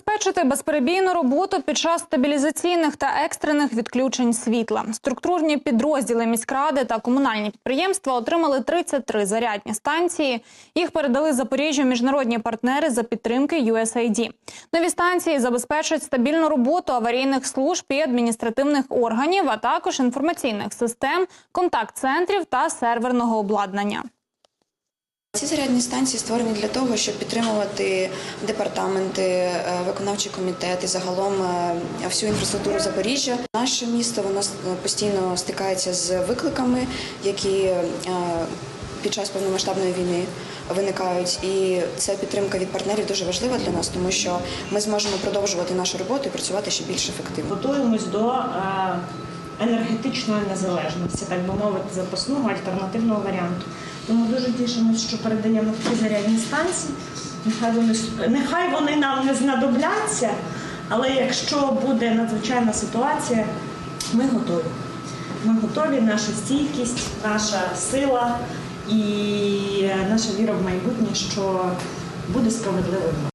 Забезпечити безперебійну роботу під час стабілізаційних та екстрених відключень світла. Структурні підрозділи міськради та комунальні підприємства отримали 33 зарядні станції. Їх передали Запоріжжю міжнародні партнери за підтримки USAID. Нові станції забезпечать стабільну роботу аварійних служб і адміністративних органів, а також інформаційних систем, контакт-центрів та серверного обладнання. Ці зарядні станції створені для того, щоб підтримувати департаменти, е, виконавчі комітети, загалом е, всю інфраструктуру Запоріжжя. Наше місто воно постійно стикається з викликами, які е, під час повномасштабної війни виникають. І ця підтримка від партнерів дуже важлива для нас, тому що ми зможемо продовжувати нашу роботу і працювати ще більш ефективно. Готуємось до енергетичної незалежності, так би мовити, запасного альтернативного варіанту. Тому дуже тішимося, що передаємо такі зарядні станції. Нехай вони, нехай вони нам не знадобляться, але якщо буде надзвичайна ситуація, ми готові. Ми готові, наша стійкість, наша сила і наша віра в майбутнє, що буде справедливим.